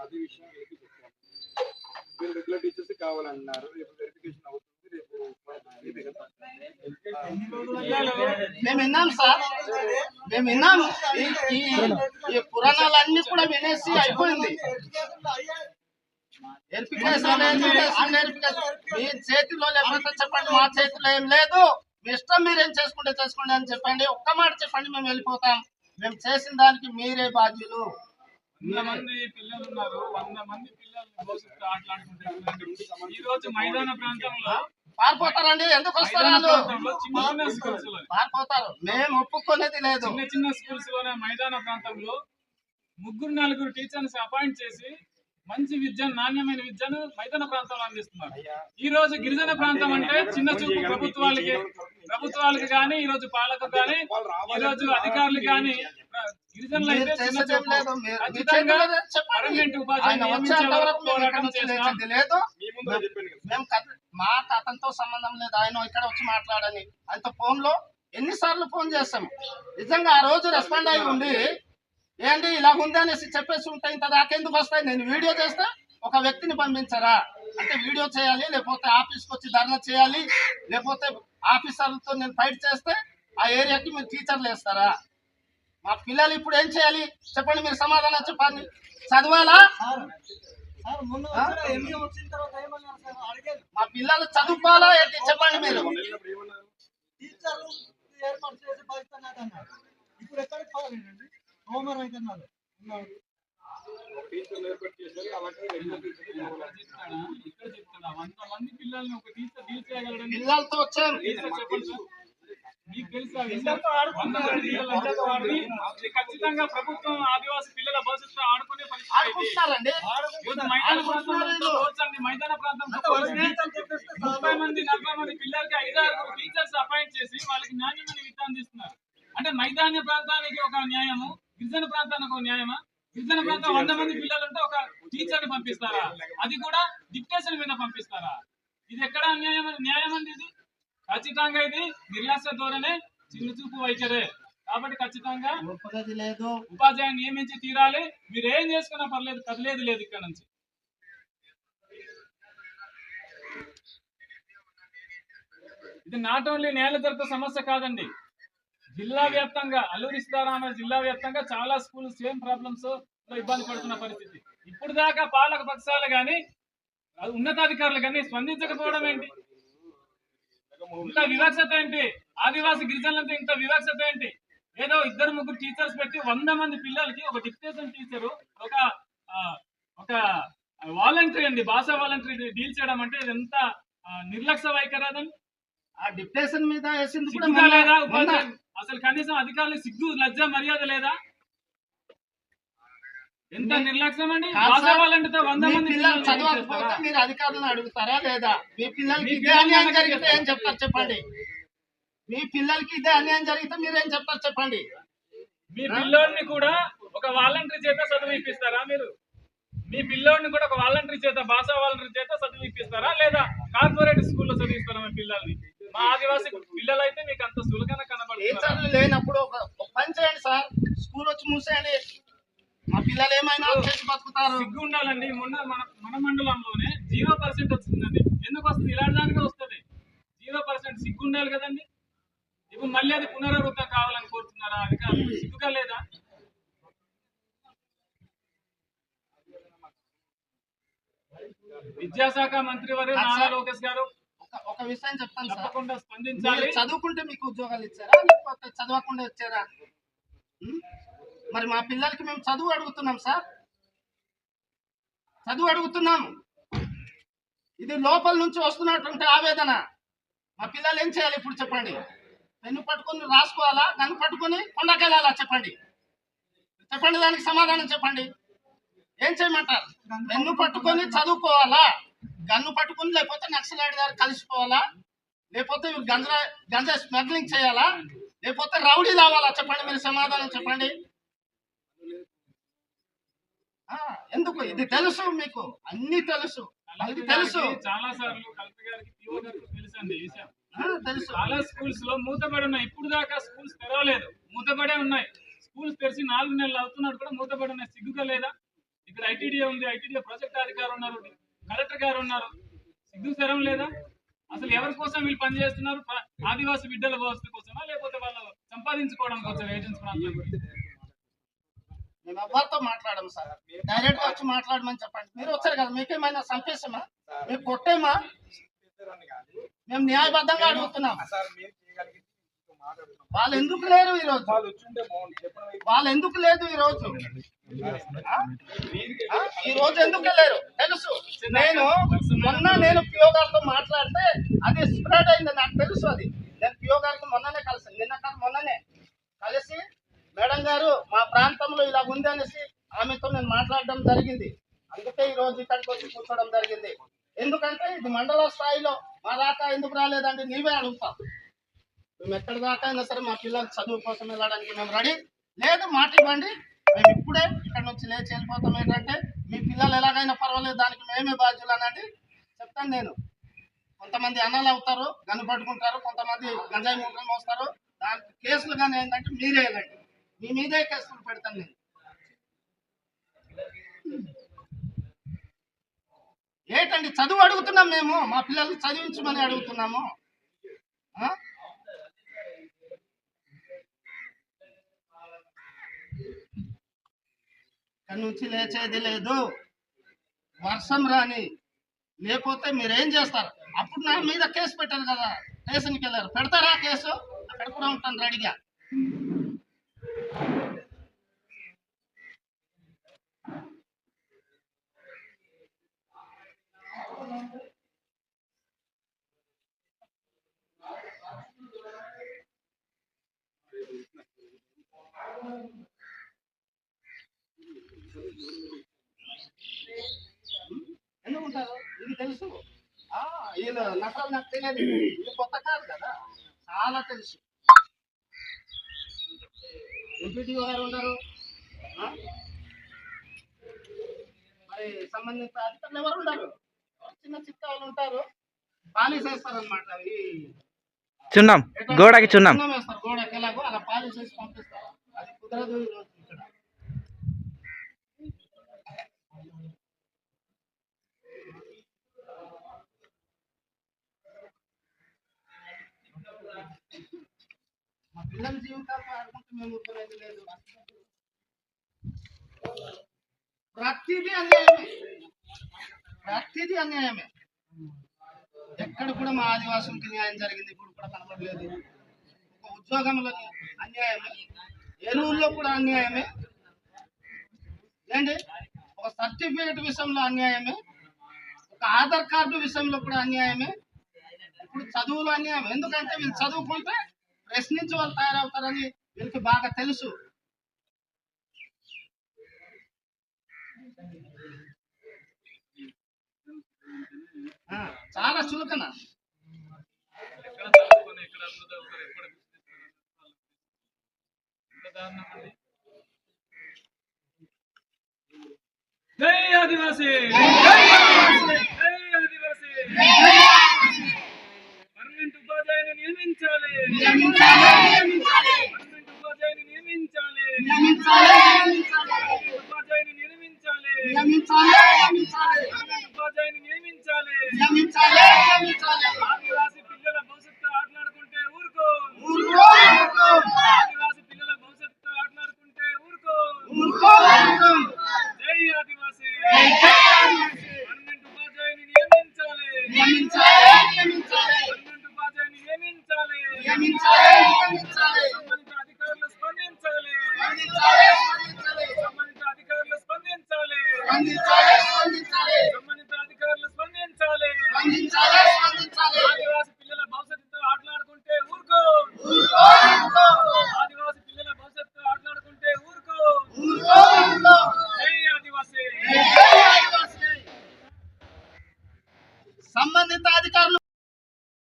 అదే విషయం వీళ్ళకి చెప్పాము మీరు రెగ్యులర్ టీచర్స్ కావాలంటున్నారు. రేపు వెరిఫికేషన్ అవుతుంది. రేపు మీదే కదా. మేము విన్నాం సార్. మేము విన్నాము ఈ- ఈ ఈ పురాణాలన్నీ కూడా వినేసి అయిపోయింది. వెరిఫికేషన్ మీ చేతిలో లేకపోతే చెప్పండి మా చేతిలో ఏం లేదు. మీ ఇష్టం మీరేం చేసుకుంటే చేసుకోండి అని చెప్పండి. ఒక్క మాట చెప్పండి మేము వెళ్ళిపోతాం. మేము చేసిన దానికి మీరే బాధ్యులు. వంద మంది పిల్లలు ఉన్నారు. వంద మంది పిల్లలు భవిష్యత్తు ఆటలాడుకుంటారు ఈ రోజు మైదాన ప్రాంతంలో పారిపోతారండి. ఎందుకు వస్తారు చిన్న స్కూల్స్ పారిపోతారు. మేము ఒప్పుకునేది లేదు. చిన్న చిన్న స్కూల్స్లోనే మైదాన ప్రాంతంలో ముగ్గురు నలుగురు టీచర్స్ అపాయింట్ చేసి మంచి విద్యను నాణ్యమైన విద్యను మైదాన ప్రాంతంలో అందిస్తున్నారు. ఈ రోజు గిరిజన ప్రాంతం అంటే చిన్న చూపు ప్రభుత్వాలకి. ప్రభుత్వాలకి కానీ ఈ రోజు పాలకులు కానీ ఈ రోజు అధికారులు కానీ గిరిజనులు అయితే ఖచ్చితంగా. పర్మనెంట్ లేదు మీ మేము అతనితో సంబంధం లేదు. ఆయన ఇక్కడ వచ్చి మాట్లాడని. ఆయనతో ఫోన్లో ఎన్నిసార్లు ఫోన్ చేస్తాం నిజంగా ఆ రోజు రెస్పాండ్ అయి ఉండి ఏంటి ఇలా ఉంది అనేసి చెప్పేసి ఉంటాయి ఇంత దాకెందుకు వస్తాయి? నేను వీడియో చేస్తే ఒక వ్యక్తిని పంపించరా? అంటే వీడియో చేయాలి లేకపోతే ఆఫీస్కి వచ్చి ధర్నా చేయాలి లేకపోతే ఆఫీసర్లతో నేను ఫైట్ చేస్తే ఆ ఏరియాకి మీరు టీచర్లు వేస్తారా? మా పిల్లలు ఇప్పుడు ఏం చేయాలి? చెప్పండి మీరు సమాధానం చెప్పండి. చదవాలా? మా పిల్లలు చదువుకోవాలా ఏంటి? చెప్పండి మీరు. ఇప్పుడు ఎక్కడికి టీచర్లు ఏర్పాటు చేశారు అలాగే? ఇక్కడ వంద మంది పిల్లల్ని ఒక టీచర్ డీల్ చేయగలడని పిల్లలతో వచ్చాం టీచర్ చెప్పండి సార్. మీకు తెలుసా వంద మంది పిల్లలు అందరితో ఆడి ఇది ఖచ్చితంగా ప్రభుత్వం ఆదివాసీ పిల్లల భవిష్యత్తు ఆడుకునే పరిస్థితి మైదాన ముప్పై మంది నలభై మంది పిల్లలకి ఐదారు టీచర్స్ అపాయింట్ చేసి వాళ్ళకి విద్య అందిస్తున్నారు అంటే మైదాన ప్రాంతానికి ఒక న్యాయము గిరిజన ప్రాంతానికి ఒక న్యాయమా? గిరిజన ప్రాంతం వంద మంది పిల్లలు ఉంటే ఒక టీచర్ని పంపిస్తారా? అది కూడా డిక్టేషన్ మీద పంపిస్తారా? ఇది ఎక్కడ న్యాయం న్యాయం అండి ఇది? ఖచ్చితంగా ఇది నిర్లక్ష్య ధోరణే చిన్న చూపు వైఖరే. కాబట్టి ఖచ్చితంగా ఉపాధ్యాయుని నియమించి తీరాలి. మీరు ఏం చేసుకున్నా పర్లేదు కదిలేదు లేదు ఇక్కడ నుంచి. ఇది నాట్ ఓన్లీ నేల దొరక సమస్య కాదండి. జిల్లా వ్యాప్తంగా అల్లూరి సీతారామ జిల్లా వ్యాప్తంగా చాలా స్కూల్ సేమ్ ప్రాబ్లమ్స్ ఇబ్బంది పడుతున్న పరిస్థితి. ఇప్పుడు దాకా పాలక పక్షాలు కానీ ఉన్నతాధికారులు కానీ స్పందించకపోవడం ఏంటి? ఇంత వివక్షత ఏంటి? ఆదివాసి గిరిజనులంతా ఇంత వివక్షత ఏంటి? ఏదో ఇద్దరు ముగ్గురు టీచర్స్ పెట్టి వంద మంది పిల్లలకి ఒక డిక్టేషన్ టీచరు ఒక ఒక వాలంటరీ అండి భాష వాలంటరీ డీల్ చేయడం అంటే ఇది ఎంత నిర్లక్ష్య వైఖరి అదండి. ఆ డిప్రెషన్ మీద వేసింది కూడా అసలు కనీసం అధికారులు సిగ్గు లజ్జ మర్యాద లేదా? ఎంత నిర్లక్ష్యం అండి? వాలంటీర్తో వంద మంది పిల్లలు చదవకపోతే? మీరు అధికారులను అడుగుతారా లేదా? మీ పిల్లలకి ఇదే అన్యాయం జరిగితే ఏం? చెప్తారు? చెప్పండి. మీ పిల్లలకి ఇదే అన్యాయం జరిగితే మీరేం చెప్తారు చెప్పండి. మీ పిల్లోడిని కూడా ఒక వాలంటరీ చేత చదువు ఇప్పిస్తారా మీరు? మీ పిల్లోడిని కూడా ఒక వాలంటరీ చేత భాషా వాలంటరీ చేత చదువు ఇప్పిస్తారా లేదా? కార్పొరేట్ స్కూల్లో చదివిస్తారా మీ పిల్లల్ని? మా ఆదివాసీ పిల్లలు అయితే మీకు అంత సులకన కనబడుతున్నారు. టీచర్లు లేనప్పుడు ఒక ఒక పని చేయండి సార్. స్కూల్ వచ్చి మూసేయండి. మా పిల్లలు ఏమైనా చేసి బతుకుతారు. సిగ్గు ఉండాలండి మొన్న మన మన మండలంలోనే జీరో పర్సెంట్ వచ్చిందండి. ఎందుకు వస్తుంది? ఇలాంటి దానికే వస్తుంది. జీరో పర్సెంట్ సిగ్గు ఉండాలి కదండి. ఇప్పుడు మళ్ళీ అది పునరావృతం కావాలని కోరుతున్నారా అధికారులు? సిగ్గుగా లేదా? విద్యాశాఖ మంత్రి వారు నారా లోకేష్ గారు. ఒక- విషయం చెప్తాను సార్. తప్పకుండా మీరు స్పందించాలి చదువుకుంటే మీకు ఉద్యోగాలు ఇచ్చారా? లేకపోతే చదవకుండా వచ్చారా? మరి మా పిల్లలకి మేము చదువు అడుగుతున్నాం సార్. చదువు అడుగుతున్నాము ఇది లోపల నుంచి వస్తున్నటువంటి ఆవేదన. మా పిల్లలు ఏం చేయాలి ఇప్పుడు చెప్పండి? పెన్ను పట్టుకొని రాసుకోవాలా? గన్ను పట్టుకొని కొండకెళ్ళాలా చెప్పండి? చెప్పండి దానికి సమాధానం చెప్పండి. ఏం చేయమంటారు? పెన్ను పట్టుకొని చదువుకోవాలా? గన్ను పట్టుకొని లేకపోతే నక్సలైట్ గారు కలిసిపోవాలా? లేకపోతే గంజా గంజా స్మగ్లింగ్ చేయాలా? లేకపోతే రౌడీ రావాలా చెప్పండి మీరు సమాధానం చెప్పండి. ఎందుకు? ఇది తెలుసు మీకు. అన్ని తెలుసు. అది తెలుసు. చాలా సార్లు కలెక్టర్ గారికి గారికి తెలుసు. చాలా స్కూల్స్లో మూతపడి ఉన్నాయి. ఇప్పుడు దాకా స్కూల్స్ తెరవలేదు. మూతపడే ఉన్నాయి. స్కూల్స్ తెరిచి నాలుగు నెలలు అవుతున్నాడు కూడా మూతపడి ఉన్నాయి. సిగ్గుగా లేదా? ఇక్కడ ఐటీడీఏ ఉంది ఐటీడీఏ ప్రాజెక్ట్ అధికారి ఉన్నారు. కలెక్టర్ గారు ఉన్నారు. సిగ్గు శరం లేదా? అసలు ఎవరి కోసం వీళ్ళు పనిచేస్తున్నారు ఆదివాసి బిడ్డల భవిష్యత్తు కోసమా? లేకపోతే వాళ్ళు సంపాదించుకోవడం కోసం ఏజెన్సీ ప్రాంతం మేము ఎవరితో మాట్లాడము సార్. డైరెక్ట్గా వచ్చి మాట్లాడమని చెప్పండి. మీరు వచ్చారు కదా మీకేమైనా సంపేసమా మీరు కొట్టేమా? మేము న్యాయబద్ధంగా అడుగుతున్నాం. సార్ వాళ్ళు ఎందుకు లేరు ఈ రోజు వాళ్ళు ఎందుకు లేదు ఈ రోజు ఈ రోజు ఎందుకు లేరు? తెలుసు. నేను మొన్న నేను పిఓ గారితో మాట్లాడితే అది స్ప్రెడ్ అయింది నాకు తెలుసు అది. నేను పిఓ గారికి మొన్ననే కలిసి నిన్న కాదు మొన్ననే కలిసి మేడం గారు మా ప్రాంతంలో ఇలా ఉంది అనేసి ఆమెతో నేను మాట్లాడడం జరిగింది. అందుకే ఈ రోజు ఇక్కడికి వచ్చి కూర్చోవడం జరిగింది. ఎందుకంటే ఇది మండల స్థాయిలో మా దాకా ఎందుకు రాలేదండి నీవే అడుగుతాం మేము ఎక్కడి దాకా అయినా సరే మా పిల్లలు చదువు కోసం వెళ్ళడానికి మేము రెడీ. లేదు మాట ఇవ్వండి. మేము ఇప్పుడే ఇక్కడ నుంచి లేచి వెళ్ళిపోతాం ఏంటంటే మీ పిల్లలు ఎలాగైనా పర్వాలేదు దానికి మేమే బాధ్యులు అనండి చెప్తాను నేను. కొంతమంది అన్నలు అవుతారు గన్ను పట్టుకుంటారు కొంతమంది గంజాయి మూటలు మోస్తారు. దానికి కేసులు కానీ ఏంటంటే మీరే వెళ్ళండి. మీ మీదే కేసులు పెడతాను నేను. ఏంటండి చదువు అడుగుతున్నాం మేము. మా పిల్లల్ని చదివించమని అడుగుతున్నాము. ఇక్కడి నుంచి లేచేది లేదు. వర్షం రాని లేకపోతే మీరు ఏం చేస్తారు? అప్పుడు నా మీద కేసు పెట్టారు కదా. స్టేషన్కి వెళ్ళారు. పెడతారా కేసు? అక్కడ ఉంటాను రెడీగా ఎందుకు ఉంటారు ఇది తెలుసు ఆ, వీళ్ళు నకలు నాకు తెలియదు. ఇది కొత్త కాదు కదా. చాలా తెలుసు. ఎంపీటీఓ గారు ఉన్నారు? మరి సంబంధిత అధికారులు ఎవరు ఉండరు చిన్న చిత్త వాళ్ళు ఉంటారు. పాలిష్ వేస్తారనమాట అవి. చున్నాం. గోడకి చున్నాం. వేస్తారు. గోడకి ఎలాగో అలా పాలిష్ వేసి పంపిస్తారు. అది కుదరదు ఈ రోజు ఇక్కడ మా పిల్లల జీవితాలు ఆడుకుంటే మేము ఊరుకునేది లేదు ప్రతిదీ అన్యాయమే. ప్రతిదీ అన్యాయమే. ఎక్కడ కూడా మా ఆదివాసులకి న్యాయం జరిగింది ఇప్పుడు కూడా కనబడలేదు. ఒక ఉద్యోగంలో అన్యాయమే. ఎరువుల్లో కూడా అన్యాయమే. ఏంటి? ఒక సర్టిఫికేట్ విషయంలో అన్యాయమే. ఒక ఆధార్ కార్డు విషయంలో కూడా అన్యాయమే. ఇప్పుడు చదువులో అన్యాయం ఎందుకంటే వీళ్ళు చదువుకుంటే ప్రశ్నించి వాళ్ళు తయారవుతారని వీళ్ళకి బాగా తెలుసు. చాలా చులకన. ఎక్కడ చదువుకొని